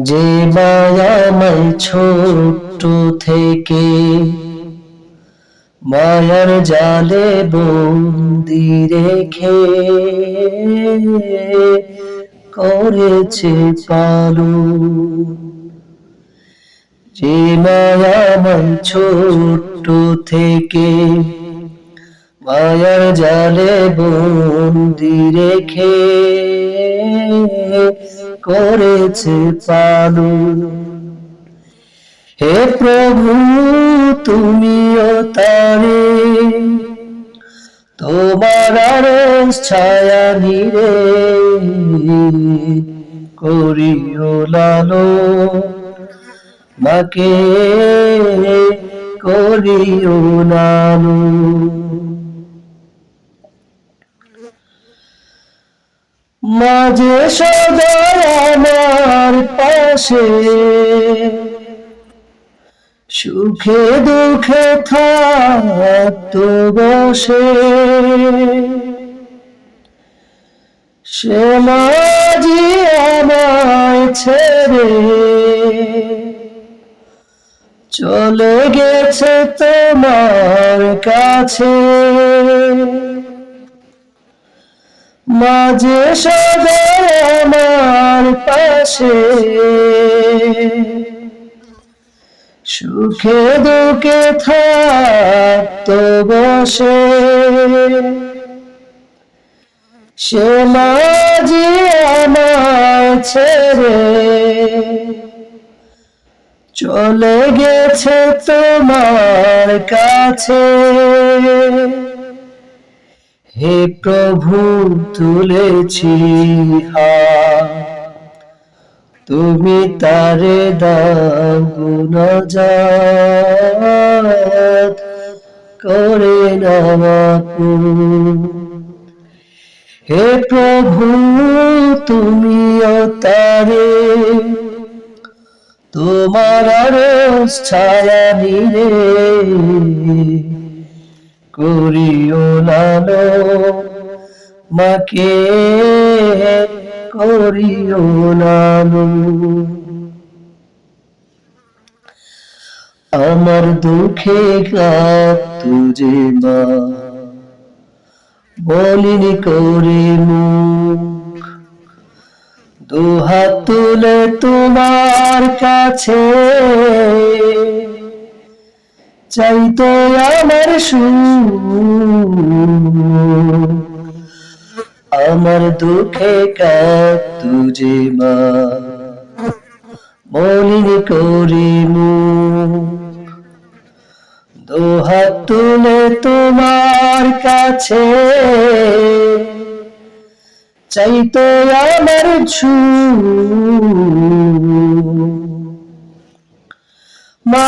যে মায়াময় ছোট্ট থেকে মায়ার জালে বন্দি রেখে করেছে পালু যে মায়াময় ছোট্ট থেকে মায়ার জালে বন্দি রেখে করেছে পালু হে প্রভু, তুমিও তারে। তোমার ছায়া নিরে করিও লালো মাকে করিও লালো মাঝে সদা আমার পাশে। সুখে দুঃখে থাকতো বসে। সে মাঝি আমায় ছেড়ে চলে গেছে তোমার কাছে। মাঝে সদা আমার পাশে। সুখে দুঃখে থাকতো বসে। সে মাঝি আমার ছেড়ে চলে গেছে তোমার কাছে। হে প্রভু, তুলেছি হাত। তুমি তারে দাও গুণজাত করে নামাপু হে প্রভু তুমিও তারে তোমার ছায়া নিরে করিও লালো মাকে করিও লালো আমার দুঃখে গাত তুজে মা। বলিনি করে মুখ। দুহাত তুলে তোমার কাছে। চাইতো আমার আমার দুঃখে তুজে মা। মলিন করি মুখ দোহাত তুলে তোমার কাছে। চাইতো আমার ছু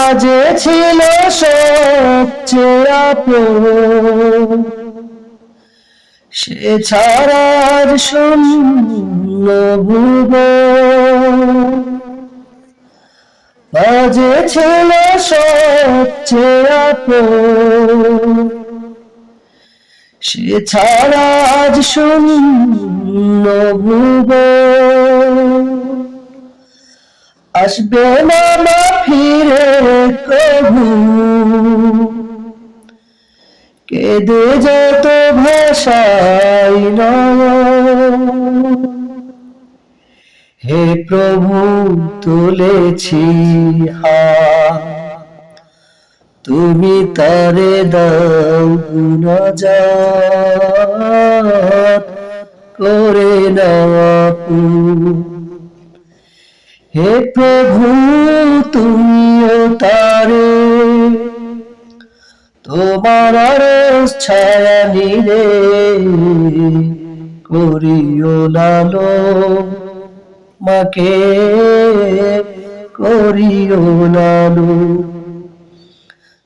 মাঝে ছিল সে ছাড়ার শূন্য ভুব মাঝে ছিল সবচেয়ে আপন সে ছাড়ার শূন্য ভুব আসবে না ফিরে কবু কেঁদে যত ভাষাই হে প্রভু, তুলেছি হা। তুমি তারে দাও গুণজাত করে নাপু হে প্রভু, তুমিও তারে। তোমার ছায়া নিলে করিও লালো মাকে করিও লালো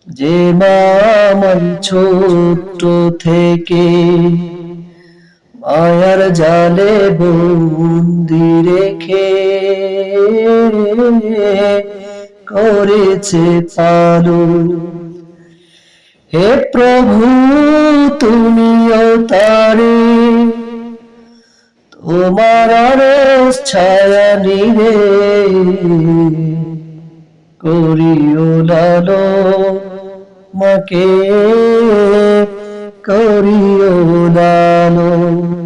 যে মামন ছোট্ট থেকে মায়ার জালে বন্দি রেখে করেছে পালু হে প্রভু, তুমিও তারে। তোমার ছায়া নিরে করিও লালো। মাকে করিও লালো।